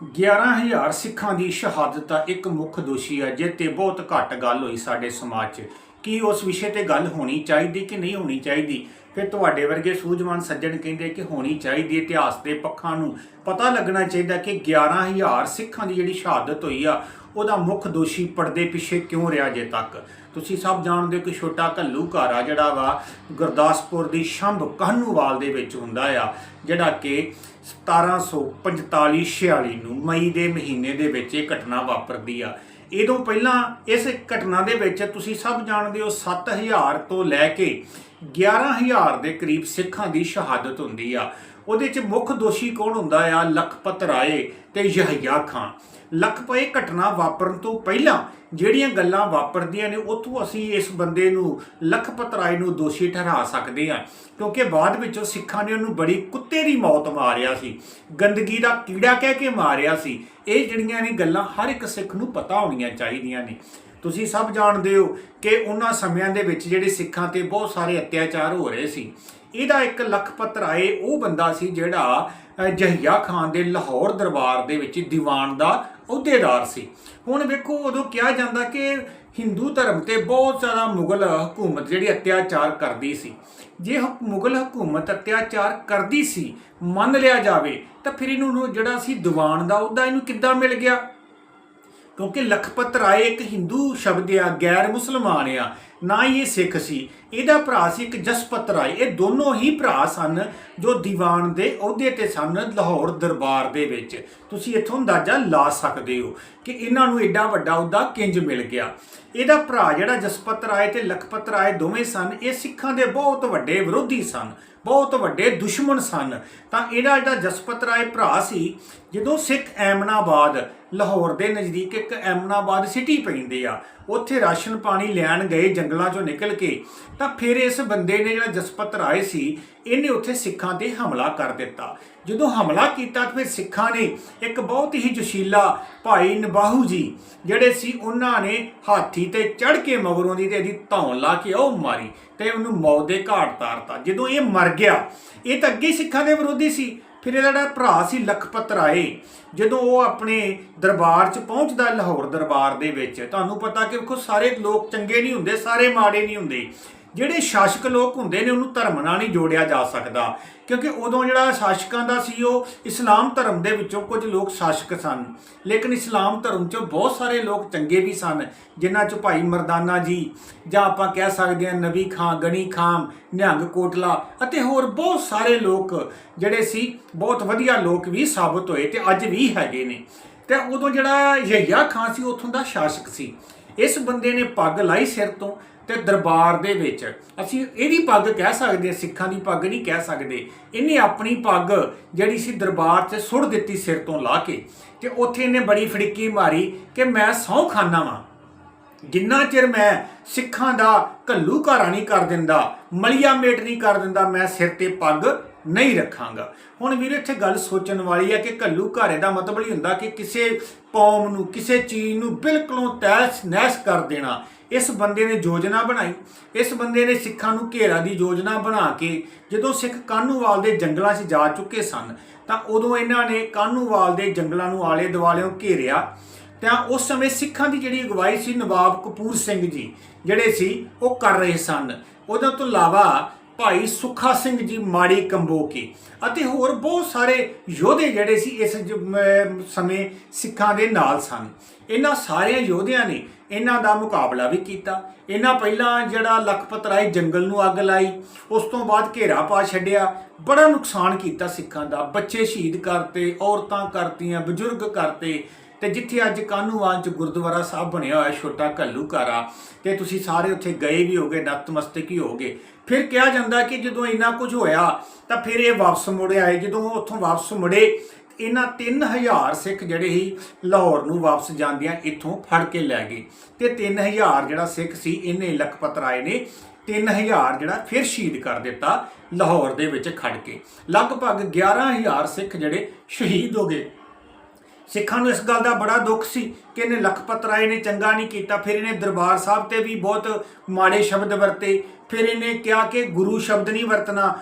11000 ਸਿੱਖਾਂ ਦੀ ਸ਼ਹਾਦਤ ਦਾ ਇੱਕ ਮੁੱਖ ਦੋਸ਼ੀ ਹੈ, ਜਿਹ ਤੇ ਬਹੁਤ ਘੱਟ ਗੱਲ ਹੋਈ ਸਾਡੇ ਸਮਾਜ 'ਚ। ਕੀ ਉਸ ਵਿਸ਼ੇ ਤੇ ਗੱਲ ਹੋਣੀ ਚਾਹੀਦੀ ਕਿ ਨਹੀਂ ਹੋਣੀ ਚਾਹੀਦੀ? ਫਿਰ ਤੁਹਾਡੇ ਵਰਗੇ ਸੂਝਵਾਨ ਸੱਜਣ ਕਹਿੰਦੇ ਕਿ ਹੋਣੀ ਚਾਹੀਦੀ ਇਤਿਹਾਸ ਦੇ ਪੱਖਾਂ ਨੂੰ। ਪਤਾ ਲੱਗਣਾ ਚਾਹੀਦਾ ਕਿ 11000 ਸਿੱਖਾਂ ਦੀ ਜਿਹੜੀ ਸ਼ਹਾਦਤ ਹੋਈ ਆ, ਉਹਦਾ ਮੁੱਖ ਦੋਸ਼ੀ ਪਰਦੇ ਪਿੱਛੇ ਕਿਉਂ ਰਿਹਾ ਜੇ ਤੱਕ? ਤੁਸੀਂ ਸਭ ਜਾਣਦੇ ਹੋ ਕਿ ਛੋਟਾ ਕੱਲੂ ਘਰ ਆ ਜਿਹੜਾ ਵਾ ਗੁਰਦਾਸਪੁਰ ਦੀ ਸ਼ੰਭ ਕਾਹਨੂਵਾਲ ਦੇ ਵਿੱਚ ਹੁੰਦਾ ਆ, ਜਿਹੜਾ ਕਿ 1745 46 ਨੂੰ ਮਈ ਦੇ ਮਹੀਨੇ ਦੇ ਵਿੱਚ ਇਹ ਘਟਨਾ ਵਾਪਰਦੀ ਆ। ਇਦੋਂ ਪਹਿਲਾਂ ਇਸ ਘਟਨਾ ਦੇ ਵਿੱਚ ਤੁਸੀਂ ਸਭ ਜਾਣਦੇ ਹੋ 7000 ਤੋਂ ਲੈ ਕੇ 11000 ਦੇ ਕਰੀਬ ਸਿੱਖਾਂ ਦੀ ਸ਼ਹਾਦਤ ਹੁੰਦੀ ਆ। ਉਹਦੇ ਚ ਮੁੱਖ ਦੋਸ਼ੀ ਕੌਣ ਹੁੰਦਾ ਆ? ਲਖਪਤ ਰਾਏ ਤੇ ਯਹਯਾ ਖਾਨ ਲਖਪਤ ਘਟਨਾ ਵਾਪਰਨ ਤੋਂ ਪਹਿਲਾਂ ਜਿਹੜੀਆਂ ਗੱਲਾਂ ਵਾਪਰਦੀਆਂ ਨੇ ਉੱਥੋਂ ਅਸੀਂ ਇਸ ਬੰਦੇ ਨੂੰ, ਲਖਪਤ ਰਾਏ ਨੂੰ ਦੋਸ਼ੀ ਠਹਿਰਾ ਸਕਦੇ ਹਾਂ। ਕਿਉਂਕਿ ਬਾਅਦ ਵਿੱਚ ਉਹ ਸਿੱਖਾਂ ਨੇ ਉਹਨੂੰ ਬੜੀ ਕੁੱਤੇ ਦੀ ਮੌਤ ਮਾਰਿਆ ਸੀ। ਗੰਦਗੀ ਦਾ ਕੀੜਾ ਕਹਿ ਕੇ ਮਾਰਿਆ ਸੀ। ਇਹ ਜਿਹੜੀਆਂ ਨੇ ਗੱਲਾਂ ਹਰ ਇੱਕ ਸਿੱਖ ਨੂੰ ਪਤਾ ਹੋਣੀਆਂ ਚਾਹੀਦੀਆਂ ਨੇ। ਤੁਸੀਂ ਸਭ ਜਾਣਦੇ ਹੋ ਕਿ ਉਹਨਾਂ ਸਮਿਆਂ ਦੇ ਵਿੱਚ ਜਿਹੜੇ ਸਿੱਖਾਂ ਤੇ ਬਹੁਤ ਸਾਰੇ ਅਤਿਆਚਾਰ ਹੋ ਰਹੇ ਸੀ। ਇਹਦਾ ਇੱਕ ਲਖਪਤ ਰਾਏ ਉਹ ਬੰਦਾ ਸੀ ਜਿਹੜਾ ਅ, ਜਹੀਆ ਖਾਨ ਦੇ ਲਾਹੌਰ ਦਰਬਾਰ ਦੇ ਵਿੱਚ ਦੀਵਾਨ ਦਾ ਅਹੁਦੇਦਾਰ ਸੀ। ਹੁਣ ਵੇਖੋ ਉਦੋਂ ਕਿਹਾ ਜਾਂਦਾ ਕਿ ਹਿੰਦੂ ਧਰਮ ਤੇ ਬਹੁਤ ਜ਼ਿਆਦਾ ਮੁਗਲ ਹਕੂਮਤ ਜਿਹੜੀ ਅਤਿਆਚਾਰ ਕਰਦੀ ਸੀ। ਜੇ ਹਕ- ਮੁਗਲ ਹਕੂਮਤ ਅਤਿਆਚਾਰ ਕਰਦੀ ਸੀ ਮੰਨ ਲਿਆ ਜਾਵੇ ਤਾਂ ਫਿਰ ਇਹਨੂੰ ਜਿਹੜਾ ਸੀ ਦੀਵਾਨ ਦਾ ਅਹੁਦਾ ਇਹਨੂੰ ਕਿੱਦਾਂ ਮਿਲ ਗਿਆ? ਕਿਉਂਕਿ ਲਖਪਤ ਰਾਏ ਇੱਕ ਹਿੰਦੂ ਸ਼ਬਦ ਆ ਗੈਰ ਮੁਸਲਮਾਨ ਆ। ਨਾ ਹੀ ਇਹ ਸਿੱਖ ਸੀ। ਇਹਦਾ ਭਰਾ ਸੀ ਇੱਕ ਜਸਪਤ ਰਾਏ। ਇਹ ਦੋਨੋਂ ਹੀ ਭਰਾ ਸਨ ਜੋ ਦੀਵਾਨ ਦੇ ਅਹੁਦੇ ਤੇ ਸਨ ਲਾਹੌਰ ਦਰਬਾਰ ਦੇ ਵਿੱਚ। ਤੁਸੀਂ ਇੱਥੋਂ ਅੰਦਾਜ਼ਾ ਲਾ ਸਕਦੇ ਹੋ ਕਿ ਇਹਨਾਂ ਨੂੰ ਐਡਾ ਵੱਡਾ ਅਹੁਦਾ ਕਿੰਜ ਮਿਲ ਗਿਆ। ਇਹਦਾ ਭਰਾ ਜਿਹੜਾ ਜਸਪਤ ਰਾਏ ਤੇ ਲਖਪਤ ਰਾਏ ਦੋਵੇਂ ਸਨ, ਇਹ ਸਿੱਖਾਂ ਦੇ ਬਹੁਤ ਵੱਡੇ ਵਿਰੋਧੀ ਸਨ, ਬਹੁਤ ਵੱਡੇ ਦੁਸ਼ਮਣ ਸਨ। ਤਾਂ ਇਹਦਾ ਜਿਹੜਾ ਜਸਪਤ ਰਾਏ ਭਰਾ ਸੀ, ਜਦੋਂ ਸਿੱਖ ਐਮਨਾਬਾਦ ਲਾਹੌਰ ਦੇ ਨਜ਼ਦੀਕ ਇੱਕ ਐਮਨਾਬਾਦ ਸਿਟੀ ਪੈਂਦੇ ਆ ਉੱਥੇ ਰਾਸ਼ਨ ਪਾਣੀ ਲੈਣ ਗਏ, ਜੰਗਲਾਂ ਚੋਂ ਨਿਕਲ ਕੇ, ਤਾਂ ਫਿਰ ਇਸ ਬੰਦੇ ਨੇ ਜਿਹੜਾ ਜਸਪਤ ਰਾਏ ਸੀ, ਇਹਨੇ ਉੱਥੇ ਸਿੱਖਾਂ ਤੇ ਹਮਲਾ ਕਰ ਦਿੱਤਾ। ਜਦੋਂ ਹਮਲਾ ਕੀਤਾ ਤਾਂ ਫਿਰ ਸਿੱਖਾਂ ਨੇ ਇੱਕ ਬਹੁਤ ਹੀ ਜੋਸ਼ੀਲਾ ਭਾਈ ਨਬਾਹੂ ਜੀ, ਜਿਹੜੇ ਸੀ, ਉਹਨਾਂ ਨੇ ਹਾਥੀ ਤੇ ਚੜ ਕੇ ਮਗਰੋਂ ਦੀ ਤੇ ਇਹਦੀ ਧੌਣ ਲਾ ਕੇ ਉਹ ਮਾਰੀ ਤੇ ਉਹਨੂੰ ਮੌਤ ਦੇ ਘਾਟ ਤਾਰਤਾ। ਜਦੋਂ ਇਹ ਮਰ ਗਿਆ, ਇਹ ਤਾਂ ਅੱਗੇ ਸਿੱਖਾਂ ਦੇ ਵਿਰੋਧੀ ਸੀ। ਫਿਰ ਇਹਦਾ ਜਿਹੜਾ ਭਰਾ ਸੀ ਲਖਪਤ ਰਾਏ, ਜਦੋਂ ਉਹ ਆਪਣੇ ਦਰਬਾਰ 'ਚ ਪਹੁੰਚਦਾ ਲਾਹੌਰ ਦਰਬਾਰ ਦੇ ਵਿੱਚ, ਤੁਹਾਨੂੰ ਪਤਾ ਕਿ ਵੇਖੋ ਸਾਰੇ ਲੋਕ ਚੰਗੇ ਨਹੀਂ ਹੁੰਦੇ, ਸਾਰੇ ਮਾੜੇ ਨਹੀਂ ਹੁੰਦੇ। ਜਿਹੜੇ ਸ਼ਾਸਕ ਲੋਕ ਹੁੰਦੇ ਨੇ, ਉਹਨੂੰ ਧਰਮ ਨਾਲ ਨਹੀਂ ਜੋੜਿਆ ਜਾ ਸਕਦਾ। ਕਿਉਂਕਿ ਉਦੋਂ ਜਿਹੜਾ ਸ਼ਾਸਕਾਂ ਦਾ ਸੀ, ਉਹ ਇਸਲਾਮ ਧਰਮ ਦੇ ਵਿੱਚੋਂ ਕੁਝ ਲੋਕ ਸ਼ਾਸਕ ਸਨ। ਲੇਕਿਨ ਇਸਲਾਮ ਧਰਮ 'ਚੋਂ ਬਹੁਤ ਸਾਰੇ ਲੋਕ ਚੰਗੇ ਵੀ ਸਨ, ਜਿਨ੍ਹਾਂ 'ਚ ਭਾਈ ਮਰਦਾਨਾ ਜੀ ਜਾਂ ਆਪਾਂ ਕਹਿ ਸਕਦੇ ਹਾਂ ਨਬੀ ਖਾਂ, ਗਣੀ ਖਾਂ, ਨਿਹੰਗ ਕੋਟਲਾ ਅਤੇ ਹੋਰ ਬਹੁਤ ਸਾਰੇ ਲੋਕ ਜਿਹੜੇ ਸੀ, ਬਹੁਤ ਵਧੀਆ ਲੋਕ ਵੀ ਸਾਬਤ ਹੋਏ ਤੇ ਅੱਜ ਵੀ ਹੈਗੇ ਨੇ। ਤੇ ਉਦੋਂ ਜਿਹੜਾ ਯਹੀਆ ਖਾਂ ਸੀ, ਉੱਥੋਂ ਦਾ ਸ਼ਾਸਕ ਸੀ। ਇਸ ਬੰਦੇ ਨੇ ਪੱਗ ਲਾਈ ਸਿਰ ਤੋਂ ਤੇ ਦਰਬਾਰ ਦੇ ਵਿੱਚ। ਅਸੀਂ ਇਹਦੀ ਪੱਗ ਕਹਿ ਸਕਦੇ ਸਿੱਖਾਂ ਦੀ ਪੱਗ ਨਹੀਂ ਕਹਿ ਸਕਦੇ। ਇਹਨੇ ਆਪਣੀ ਪੱਗ ਜਿਹੜੀ ਸੀ ਦਰਬਾਰ 'ਚ ਸੁੱਟ ਦਿੱਤੀ ਸਿਰ ਤੋਂ ਲਾ ਕੇ ਤੇ ਉੱਥੇ ਇਹਨੇ ਬੜੀ ਫੜਿੱਕੀ ਮਾਰੀ ਕਿ ਮੈਂ ਸਹੁੰ ਖਾਨਾ ਵਾਂ। ਜਿੰਨਾ ਚਿਰ ਮੈਂ ਸਿੱਖਾਂ ਦਾ ਘੱਲੂ ਘਾਰਾ ਨਹੀਂ ਕਰ ਦਿੰਦਾ, ਮਲੀਆ ਮੇਟ ਨਹੀਂ ਕਰ ਦਿੰਦਾ, ਮੈਂ ਸਿਰ ਤੇ ਪੱਗ ਨਹੀਂ ਰੱਖਾਂਗਾ। ਹੁਣ ਵੀਰ ਇੱਥੇ ਗੱਲ ਸੋਚਣ ਵਾਲੀ ਹੈ ਕਿ ਘੱਲੂ ਘਾਰੇ ਦਾ ਮਤਲਬ ਹੀ ਹੁੰਦਾ ਕਿ ਕਿਸੇ ਕੌਮ ਨੂੰ, ਕਿਸੇ ਚੀਜ਼ ਨੂੰ ਬਿਲਕੁਲੋਂ ਤੈਸ ਨਹਿਸ ਕਰ ਦੇਣਾ। ਇਸ ਬੰਦੇ ਨੇ ਯੋਜਨਾ ਬਣਾਈ। ਇਸ ਬੰਦੇ ਨੇ ਸਿੱਖਾਂ ਨੂੰ ਘੇਰਾ ਦੀ ਯੋਜਨਾ ਬਣਾ ਕੇ ਜਦੋਂ ਸਿੱਖ ਕਾਹਨੂਵਾਲ ਦੇ ਜੰਗਲਾਂ 'ਚ ਜਾ ਚੁੱਕੇ ਸਨ, ਤਾਂ ਉਦੋਂ ਇਹਨਾਂ ਨੇ ਕਾਹਨੂਵਾਲ ਦੇ ਜੰਗਲਾਂ ਨੂੰ ਆਲੇ ਦੁਆਲਿਓਂ ਘੇਰਿਆ। ਤਾਂ ਉਸ ਸਮੇਂ ਸਿੱਖਾਂ ਦੀ ਜਿਹੜੀ ਅਗਵਾਈ ਸੀ ਨਵਾਬ ਕਪੂਰ ਸਿੰਘ ਜੀ, ਜਿਹੜੇ ਸੀ, ਉਹ ਕਰ ਰਹੇ ਸਨ। ਉਹਨਾਂ ਤੋਂ ਇਲਾਵਾ ਭਾਈ ਸੁੱਖਾ ਸਿੰਘ ਜੀ ਮਾੜੀ ਕੰਬੋਕੀ ਅਤੇ ਹੋਰ ਬਹੁਤ ਸਾਰੇ ਯੋਧੇ ਜਿਹੜੇ ਸੀ ਇਸ ਸਮੇਂ ਸਿੱਖਾਂ ਦੇ ਨਾਲ ਸਨ। ਇਹਨਾਂ ਸਾਰੇ ਯੋਧਿਆਂ ਨੇ ਇਹਨਾਂ ਦਾ ਮੁਕਾਬਲਾ ਵੀ ਕੀਤਾ। ਇਹਨਾਂ ਪਹਿਲਾਂ ਜਿਹੜਾ ਲਖਪਤ ਰਾਏ ਜੰਗਲ ਨੂੰ ਅੱਗ ਲਾਈ, ਉਸ ਤੋਂ ਬਾਅਦ ਘੇਰਾ ਪਾ ਛੱਡਿਆ। ਬੜਾ ਨੁਕਸਾਨ ਕੀਤਾ ਸਿੱਖਾਂ ਦਾ। ਬੱਚੇ ਸ਼ਹੀਦ ਕਰਤੇ, ਔਰਤਾਂ ਕਰਤੀਆਂ, ਬਜ਼ੁਰਗ ਕਰਤੇ। ਤੇ ਜਿੱਥੇ ਅੱਜ ਕਾਨੂੰਵਾਨ ਚ ਗੁਰਦੁਆਰਾ ਸਾਹਿਬ ਬਣਿਆ ਹੋਇਆ ਛੋਟਾ ਘੱਲੂ ਘਾਰਾ ਤੇ ਤੁਸੀਂ ਸਾਰੇ ਉੱਥੇ ਗਏ ਵੀ ਹੋਗੇ, ਨਤਮਸਤਕ ਹੀ ਹੋਗੇ। ਫਿਰ ਕਿਹਾ ਜਾਂਦਾ ਕਿ ਜਦੋਂ ਇੰਨਾ ਕੁਝ ਹੋਇਆ, ਤਾਂ ਫਿਰ ਇਹ ਵਾਪਸ ਮੁੜ ਆਏ। ਜਦੋਂ ਉੱਥੋਂ ਵਾਪਸ ਮੁੜੇ, ਇਹਨਾਂ 3000 ਸਿੱਖ ਜਿਹੜੇ ਹੀ ਲਾਹੌਰ ਨੂੰ ਵਾਪਸ ਜਾਂਦਿਆਂ ਇੱਥੋਂ ਫੜ ਕੇ ਲੈ ਗਏ। ਤੇ 3000 ਜਿਹੜਾ ਸਿੱਖ ਸੀ ਇਹਨੇ ਲਖਪਤ ਰਾਏ ਨੇ 3000 ਜਿਹੜਾ ਫਿਰ ਸ਼ਹੀਦ ਕਰ ਦਿੱਤਾ ਲਾਹੌਰ ਦੇ ਵਿੱਚ ਖੜ ਕੇ। ਲਗਭਗ 11000 ਸਿੱਖ ਜਿਹੜੇ ਸ਼ਹੀਦ ਹੋ ਗਏ। ਸਿੱਖਾਂ ਨੂੰ ਇਸ ਗੱਲ ਦਾ ਬੜਾ ਦੁੱਖ ਸੀ ਕਿ ਇਹਨੇ ਲਖਪਤ ਰਾਏ ਨੇ ਚੰਗਾ ਨਹੀਂ ਕੀਤਾ, ਫਿਰ ਇਹਨੇ ਦਰਬਾਰ ਸਾਹਿਬ ਤੇ ਵੀ ਬਹੁਤ ਮਾੜੇ ਸ਼ਬਦ ਵਰਤੇ, ਫਿਰ ਇਹਨੇ ਕਿਹਾ ਕਿ ਗੁਰੂ ਸ਼ਬਦ ਨਹੀਂ ਵਰਤਣਾ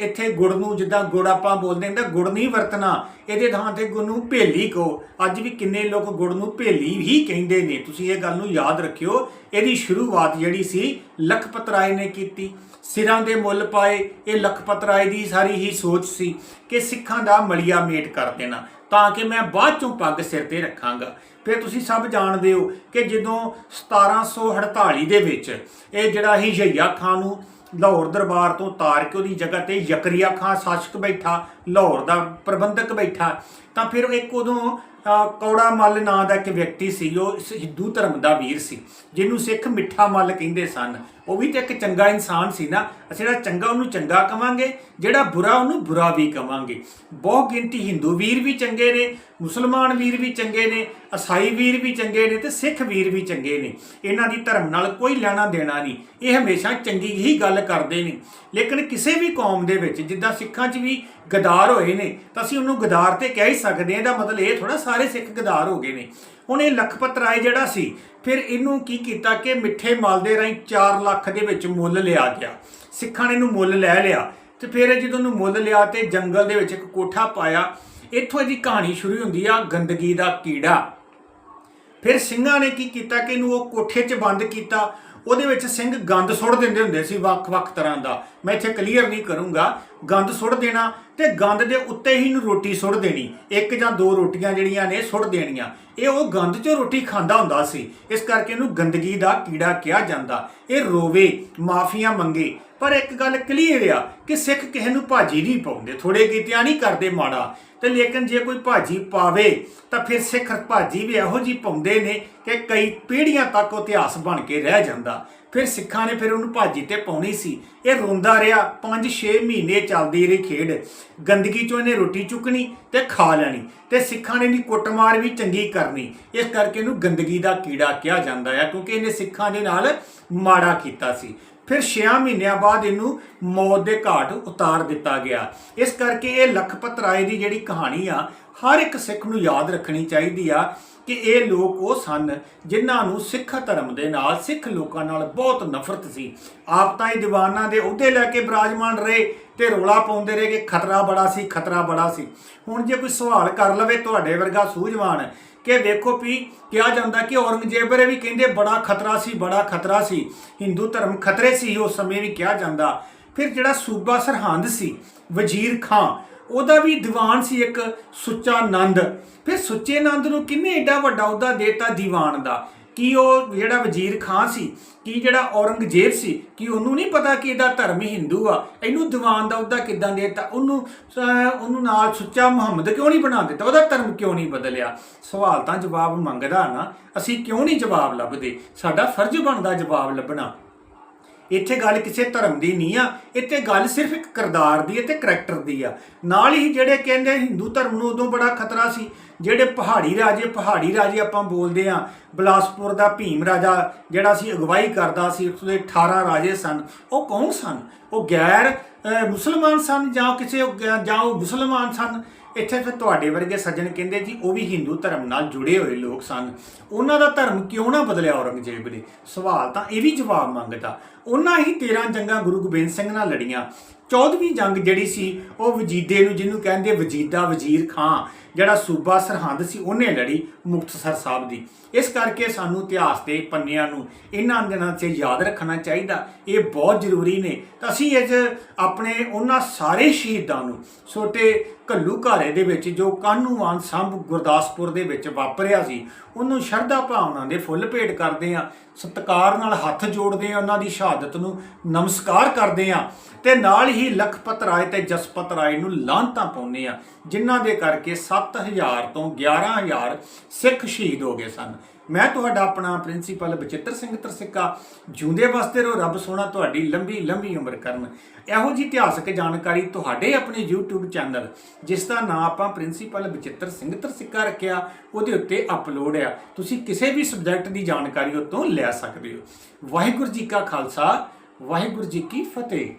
ਇੱਥੇ ਗੁੜ ਨੂੰ ਜਿੱਦਾਂ ਗੁੜ ਆਪਾਂ ਬੋਲਦੇ ਹਾਂ ਤਾਂ ਗੁੜ ਨਹੀਂ ਵਰਤਣਾ, ਇਹਦੇ ਥਾਂ ਤੇ ਗੁਰ ਨੂੰ ਭੇਲੀ ਕਹੋ। ਅੱਜ ਵੀ ਕਿੰਨੇ ਲੋਕ ਗੁੜ ਨੂੰ ਭੇਲੀ ਹੀ ਕਹਿੰਦੇ ਨੇ, ਤੁਸੀਂ ਇਹ ਗੱਲ ਨੂੰ ਯਾਦ ਰੱਖਿਓ, ਇਹਦੀ ਸ਼ੁਰੂਆਤ ਜਿਹੜੀ ਸੀ ਲਖਪਤ ਰਾਏ ਨੇ ਕੀਤੀ। ਸਿਰਾਂ ਦੇ ਮੁੱਲ ਪਾਏ, ਇਹ ਲਖਪਤ ਰਾਏ ਦੀ ਸਾਰੀ ਹੀ ਸੋਚ ਸੀ ਕਿ ਸਿੱਖਾਂ ਦਾ ਮਲੀਆ ਮੇਟ ਕਰ ਦੇਣਾ। ਤਾਂ ਕਿ ਮੈਂ ਬਾਅਦ ਚੋਂ ਪੱਗ ਸਿਰ ਤੇ ਰੱਖਾਂਗਾ। ਫਿਰ ਤੁਸੀਂ ਸਭ ਜਾਣਦੇ ਹੋ ਕਿ ਜਦੋਂ 1748 ਦੇ ਵਿੱਚ ਇਹ ਜਿਹੜਾ ਹੀ ਜਈਆ ਖਾਨ ਨੂੰ ਲਾਹੌਰ ਦਰਬਾਰ ਤੋਂ ਤਾਰ ਕੇ ਉਹਦੀ ਜਗ੍ਹਾ ਤੇ ਯਕਰੀਆ ਖਾਨ ਸ਼ਾਸਕ ਬੈਠਾ, ਲਾਹੌਰ ਦਾ ਪ੍ਰਬੰਧਕ ਬੈਠਾ, ਤਾਂ ਫਿਰ ਇੱਕ ਉਦੋਂ ਕੌੜਾ ਮੱਲ ਨਾਂ ਦਾ ਇੱਕ ਵਿਅਕਤੀ ਸੀ, ਉਹ ਹਿੰਦੂ ਧਰਮ ਦਾ ਵੀਰ ਸੀ, ਜਿਹਨੂੰ ਸਿੱਖ ਮਿੱਠਾ ਮੱਲ ਕਹਿੰਦੇ ਸਨ। ਉਹ ਵੀ ਤੇ ਇੱਕ ਚੰਗਾ ਇਨਸਾਨ ਸੀ ਨਾ, ਅਸੀਂ ਜਿਹੜਾ ਚੰਗਾ ਉਹਨੂੰ ਚੰਗਾ ਕਵਾਂਗੇ, ਜਿਹੜਾ ਬੁਰਾ ਉਹਨੂੰ ਬੁਰਾ ਵੀ ਕਵਾਂਗੇ। ਬਹੁ ਗਿਣਤੀ ਹਿੰਦੂ ਵੀਰ ਵੀ ਚੰਗੇ ਨੇ, ਮੁਸਲਮਾਨ ਵੀਰ ਵੀ ਚੰਗੇ ਨੇ ਈਸਾਈ ਵੀਰ ਵੀ ਚੰਗੇ ਨੇ ਤੇ ਸਿੱਖ ਵੀਰ ਵੀ ਚੰਗੇ ਨੇ। ਇਹਨਾਂ ਦੀ ਧਰਮ ਨਾਲ ਕੋਈ ਲੈਣਾ ਦੇਣਾ ਨਹੀਂ, ਇਹ ਹਮੇਸ਼ਾ ਚੰਗੀ ਹੀ ਗੱਲ ਕਰਦੇ ਨੇ। ਲੇਕਿਨ ਕਿਸੇ ਵੀ ਕੌਮ ਦੇ ਵਿੱਚ ਜਿੱਦਾਂ ਸਿੱਖਾਂ 'ਚ ਵੀ ਗਦਾਰ ਹੋਏ ਨੇ, ਤਾਂ ਅਸੀਂ ਉਹਨੂੰ ਗਦਾਰ ਤੇ ਕਹਿ ਹੀ ਸਕਦੇ ਹਾਂ, ਇਹਦਾ ਮਤਲਬ ਇਹ ਥੋੜਾ ਸਾਰੇ ਸਿੱਖ ਗਦਾਰ ਹੋ ਗਏ ਨੇ। ਹੁਣ ਇਹ ਲਖਪਤ ਰਾਏ ਜਿਹੜਾ ਸੀ, ਫਿਰ ਇਹਨੂੰ ਕੀ ਕੀਤਾ ਕਿ ਮਿੱਠੇ ਮਾਲ ਦੇ ਰਾਹੀਂ 4 ਲੱਖ ਦੇ ਵਿੱਚ ਮੁੱਲ ਲਿਆ ਗਿਆ। ਸਿੱਖਾਂ ਨੇ ਇਹਨੂੰ ਮੁੱਲ ਲੈ ਲਿਆ। ਤੇ ਫਿਰ ਜਦੋਂ ਉਹਨੂੰ ਮੁੱਲ ਲਿਆ ਤੇ ਜੰਗਲ ਦੇ ਵਿੱਚ ਇੱਕ ਕੋਠਾ ਪਾਇਆ, ਇੱਥੋਂ ਇਹਦੀ ਕਹਾਣੀ ਸ਼ੁਰੂ ਹੁੰਦੀ ਆ, ਗੰਦਗੀ ਦਾ ਕੀੜਾ। ਫਿਰ ਸਿੰਘਾਂ ਨੇ ਕੀ ਕੀਤਾ ਕਿ ਇਹਨੂੰ ਉਹ ਕੋਠੇ 'ਚ ਬੰਦ ਕੀਤਾ। ਉਹਦੇ ਵਿੱਚ ਸਿੰਘ ਗੰਦ ਸੁੱਟ ਦਿੰਦੇ ਹੁੰਦੇ ਸੀ ਵੱਖ-ਵੱਖ ਤਰ੍ਹਾਂ ਦਾ। ਮੈਂ ਇੱਥੇ ਕਲੀਅਰ ਨਹੀਂ ਕਰੂੰਗਾ। ਗੰਦ ਸੁੱਟ ਦੇਣਾ ਤੇ ਗੰਦ ਦੇ ਉੱਤੇ ਹੀ ਨੂੰ ਰੋਟੀ ਸੁੱਟ ਦੇਣੀ। ਇੱਕ ਜਾਂ ਦੋ ਰੋਟੀਆਂ ਜਿਹੜੀਆਂ ਨੇ ਸੁੱਟ ਦੇਣੀਆਂ। ਇਹ ਉਹ ਗੰਦ 'ਚੋਂ ਰੋਟੀ ਖਾਂਦਾ ਹੁੰਦਾ ਸੀ। ਇਸ ਕਰਕੇ ਇਹਨੂੰ ਗੰਦਗੀ ਦਾ ਕੀੜਾ ਕਿਹਾ ਜਾਂਦਾ। ਇਹ ਰੋਵੇ, ਮਾਫੀਆਂ ਮੰਗੇ। ਪਰ ਇੱਕ ਗੱਲ ਕਲੀਅਰ ਆ ਕਿ ਸਿੱਖ ਕਿਸੇ ਨੂੰ ਭਾਜੀ ਨਹੀਂ ਪਾਉਂਦੇ ਥੋੜੇ ਕੀਤਿਆਂ ਨਹੀਂ ਕਰਦੇ ਮਾੜਾ। ਤੇ ਲੇਕਿਨ ਜੇ ਕੋਈ ਭਾਜੀ ਪਾਵੇ, ਤਾਂ ਫਿਰ ਸਿੱਖ ਭਾਜੀ ਵੀ ਇਹੋ ਜੀ ਪਾਉਂਦੇ ਨੇ ਕਿ ਕਈ ਪੀੜ੍ਹੀਆਂ ਤੱਕ ਉਹ ਇਤਿਹਾਸ ਬਣ ਕੇ ਰਹਿ ਜਾਂਦਾ। ਫਿਰ ਸਿੱਖਾਂ ਨੇ ਫਿਰ ਉਹਨੂੰ ਭਾਜੀ ਤੇ ਪਾਉਣੀ ਸੀ। ਇਹ ਰੋਂਦਾ ਰਿਹਾ 5-6 ਮਹੀਨੇ ਚੱਲਦੀ ਰਹੀ ਖੇਡ। ਗੰਦਗੀ ਚੋਂ ਇਹਨੇ ਰੋਟੀ ਚੁੱਕਣੀ ਤੇ ਖਾ ਲੈਣੀ। ਤੇ ਸਿੱਖਾਂ ਨੇ ਦੀ ਕੁੱਟਮਾਰ ਵੀ ਚੰਗੀ ਕਰਨੀ। ਇਸ ਕਰਕੇ ਇਹਨੂੰ ਗੰਦਗੀ ਦਾ ਕੀੜਾ ਕਿਹਾ ਜਾਂਦਾ ਹੈ ਕਿਉਂਕਿ ਇਹਨੇ ਸਿੱਖਾਂ ਦੇ ਨਾਲ ਮਾੜਾ ਕੀਤਾ ਸੀ। ਫਿਰ 6 ਮਹੀਨਿਆਂ ਬਾਅਦ ਇਹਨੂੰ ਮੌਤ ਦੇ ਘਾਟ ਉਤਾਰ ਦਿੱਤਾ ਗਿਆ। ਇਸ ਕਰਕੇ ਇਹ ਲਖਪਤ ਰਾਏ ਦੀ ਜਿਹੜੀ ਕਹਾਣੀ ਆ, ਹਰ ਇੱਕ ਸਿੱਖ ਨੂੰ ਯਾਦ ਰੱਖਣੀ ਚਾਹੀਦੀ ਆ ਕਿ ਇਹ ਲੋਕ ਉਹ ਸਨ ਜਿਨ੍ਹਾਂ ਨੂੰ ਸਿੱਖ ਧਰਮ ਦੇ ਨਾਲ, ਸਿੱਖ ਲੋਕਾਂ ਨਾਲ ਬਹੁਤ ਨਫ਼ਰਤ ਸੀ। ਆਪ ਤਾਂ ਇਹ ਦੀਵਾਨਾਂ ਦੇ ਅਹੁਦੇ ਲੈ ਕੇ ਬਰਾਜਮਾਨ ਰਹੇ ਤੇ ਰੋਲਾ ਪਾਉਂਦੇ ਰਹੇ ਕਿ ਖਤਰਾ ਬੜਾ ਸੀ, ਖਤਰਾ ਬੜਾ ਸੀ। ਹੁਣ ਜੇ ਕੋਈ ਸਵਾਲ ਕਰ ਲਵੇ ਤੁਹਾਡੇ ਵਰਗਾ ਸੂਝਵਾਨ ਕਿ ਵੇਖੋ ਵੀ ਕਿਹਾ ਜਾਂਦਾ ਕਿ ਔਰੰਗਜ਼ੇਬ ਬਾਰੇ ਵੀ ਕਹਿੰਦੇ ਬੜਾ ਖਤਰਾ ਸੀ, ਬੜਾ ਖਤਰਾ ਸੀ। ਹਿੰਦੂ ਧਰਮ ਖਤਰੇ ਸੀ, ਉਸ ਸਮੇਂ ਵੀ ਕਿਹਾ ਜਾਂਦਾ। ਫਿਰ ਜਿਹੜਾ ਸੂਬਾ ਸਰਹੰਦ ਸੀ, ਵਜ਼ੀਰ ਖਾਂ, ਉਹਦਾ ਵੀ ਦੀਵਾਨ ਸੀ ਇੱਕ ਸੁੱਚਾ ਨੰਦ। ਫਿਰ ਸੁੱਚੇ ਆਨੰਦ ਨੂੰ ਕਿੰਨੇ ਏਡਾ ਵੱਡਾ ਉਹਦਾ ਦੇਤਾ ਦੀਵਾਨ ਦਾ? ਕੀ ਉਹ ਜਿਹੜਾ ਵਜ਼ੀਰ ਖਾਂ ਸੀ, ਕੀ ਜਿਹੜਾ ਔਰੰਗਜ਼ੇਬ ਸੀ, ਕੀ ਉਹਨੂੰ ਨਹੀਂ ਪਤਾ ਕਿ ਇਹਦਾ ਧਰਮ ਹਿੰਦੂ ਆ? ਇਹਨੂੰ ਦੀਵਾਨ ਦਾ ਅਹੁਦਾ ਕਿਦਾਂ ਦੇਤਾ? ਉਹਨੂੰ ਉਹਨੂੰ ਨਾਲ ਸੁੱਚਾ ਮੁਹੰਮਦ ਕਿਉਂ ਨਹੀਂ ਬਣਾ ਦਿੱਤਾ? ਉਹਦਾ ਧਰਮ ਕਿਉਂ ਨਹੀਂ ਬਦਲਿਆ? ਸਵਾਲ ਤਾਂ ਜਵਾਬ ਮੰਗਦਾ ਨਾ, ਅਸੀਂ ਕਿਉਂ ਨਹੀਂ ਜਵਾਬ ਲੱਭਦੇ? ਸਾਡਾ ਫਰਜ਼ ਬਣਦਾ ਜਵਾਬ ਲੱਭਣਾ। ਇੱਥੇ ਗੱਲ ਕਿਸੇ ਧਰਮ ਦੀ ਨਹੀਂ ਆ। ਇੱਥੇ ਗੱਲ ਸਿਰਫ ਇੱਕ ਕਿਰਦਾਰ ਦੀ ਹੈ ਤੇ ਕਰੈਕਟਰ ਦੀ ਆ। ਨਾਲ ਹੀ ਜਿਹੜੇ ਕਹਿੰਦੇ ਹਿੰਦੂ ਧਰਮ ਨੂੰ ਉਦੋਂ ਬੜਾ ਖਤਰਾ ਸੀ ਜਿਹੜੇ ਪਹਾੜੀ ਰਾਜੇ ਪਹਾੜੀ ਰਾਜੇ ਆਪਾਂ ਬੋਲਦੇ ਆ ਬਲਾਸਪੁਰ ਦਾ ਭੀਮ ਰਾਜਾ ਜਿਹੜਾ ਸੀ, ਅਗਵਾਈ ਕਰਦਾ ਸੀ ਉਸ ਦੇ 18 ਰਾਜੇ ਸਨ। ਉਹ ਕੌਣ ਸਨ? ਉਹ ਗੈਰ ਮੁਸਲਮਾਨ ਸਨ ਜਾਂ ਕਿਸੇ ਜਾਂ ਉਹ ਮੁਸਲਮਾਨ ਸਨ? ਇੱਥੇ ਫਿਰ ਤੁਹਾਡੇ ਵਰਗੇ ਸੱਜਣ ਕਹਿੰਦੇ ਜੀ, ਉਹ ਵੀ ਹਿੰਦੂ ਧਰਮ ਨਾਲ ਜੁੜੇ ਹੋਏ ਲੋਕ ਸਨ। ਉਹਨਾਂ ਦਾ ਧਰਮ ਕਿਉਂ ਨਾ ਬਦਲਿਆ ਔਰੰਗਜ਼ੇਬ ਨੇ? ਸਵਾਲ ਤਾਂ ਇਹ ਵੀ ਜਵਾਬ ਮੰਗਦਾ। ਉਹਨਾਂ ਹੀ 13 ਜੰਗਾਂ ਗੁਰੂ ਗੋਬਿੰਦ ਸਿੰਘ ਨਾਲ ਲੜੀਆਂ। 14ਵੀਂ ਜੰਗ ਜਿਹੜੀ ਸੀ, ਉਹ ਵਜੀਦੇ ਨੂੰ, ਜਿਹਨੂੰ ਕਹਿੰਦੇ ਵਜੀਦਾ ਵਜ਼ੀਰ ਖਾਂ, ਜਿਹੜਾ ਸੂਬਾ ਸਰਹੰਦ ਸੀ, ਉਹਨੇ ਲੜੀ ਮੁਕਤਸਰ ਸਾਹਿਬ ਦੀ। ਇਸ ਕਰਕੇ ਸਾਨੂੰ ਇਤਿਹਾਸ ਦੇ ਪੰਨਿਆਂ ਨੂੰ ਇਹਨਾਂ ਦਿਨਾਂ 'ਚ ਯਾਦ ਰੱਖਣਾ ਚਾਹੀਦਾ। ਇਹ ਬਹੁਤ ਜ਼ਰੂਰੀ ਨੇ। ਤਾਂ ਅਸੀਂ ਅੱਜ ਆਪਣੇ ਉਹਨਾਂ ਸਾਰੇ ਸ਼ਹੀਦਾਂ ਨੂੰ ਛੋਟੇ ਘੱਲੂ ਘਾਰੇ ਦੇ ਵਿੱਚ, ਜੋ ਕਾਨੂੰਵਾਨ ਸੰਭ ਗੁਰਦਾਸਪੁਰ ਦੇ ਵਿੱਚ ਵਾਪਰਿਆ ਸੀ, ਉਹਨੂੰ ਸ਼ਰਧਾ ਭਾਵਨਾ ਦੇ ਫੁੱਲ ਭੇਟ ਕਰਦੇ ਆ ਸਤਿਕਾਰ ਨਾਲ ਹੱਥ ਜੋੜਦੇ ਆ ਉਹਨਾਂ ਦੀ ਸ਼ਹਾਦਤ ਨੂੰ ਨਮਸਕਾਰ ਕਰਦੇ ਆ ਤੇ ਨਾਲ ਹੀ ਲਖਪਤ ਰਾਏ ਤੇ ਜਸਪਤ ਰਾਏ ਨੂੰ ਲਾਂਤਾਂ ਪਾਉਂਦੇ ਆ ਜਿਨ੍ਹਾਂ ਦੇ ਕਰਕੇ 7000 ਤੋਂ 11000 ਸਿੱਖ ਸ਼ਹੀਦ ਹੋ ਗਏ ਸਨ। ਮੈਂ ਤੁਹਾਡਾ ਆਪਣਾ ਪ੍ਰਿੰਸੀਪਲ ਬਚਿੱਤਰ ਸਿੰਘ ਤਰਸਿੱਕਾ, ਜਿਉਂਦੇ ਵਸਦੇ ਰਹੋ, ਰੱਬ ਸੋਹਣਾ ਤੁਹਾਡੀ ਲੰਬੀ ਲੰਬੀ ਉਮਰ ਕਰਨ। ਇਹੋ ਜੀ ਇਤਿਹਾਸਕ ਜਾਣਕਾਰੀ ਤੁਹਾਡੇ ਆਪਣੇ YouTube ਚੈਨਲ, ਜਿਸ ਦਾ ਨਾਮ ਆਪਾਂ ਪ੍ਰਿੰਸੀਪਲ ਬਚਿੱਤਰ ਸਿੰਘ ਤਰਸਿੱਕਾ ਰੱਖਿਆ, ਉਹਦੇ ਉੱਤੇ ਅਪਲੋਡ ਆ। ਤੁਸੀਂ ਕਿਸੇ ਵੀ ਸਬਜੈਕਟ ਦੀ ਜਾਣਕਾਰੀ ਉਤੋਂ ਲੈ ਸਕਦੇ ਹੋ। ਵਾਹਿਗੁਰੂ ਜੀ ਕਾ ਖਾਲਸਾ, ਵਾਹਿਗੁਰੂ ਜੀ ਕੀ ਫਤਿਹ।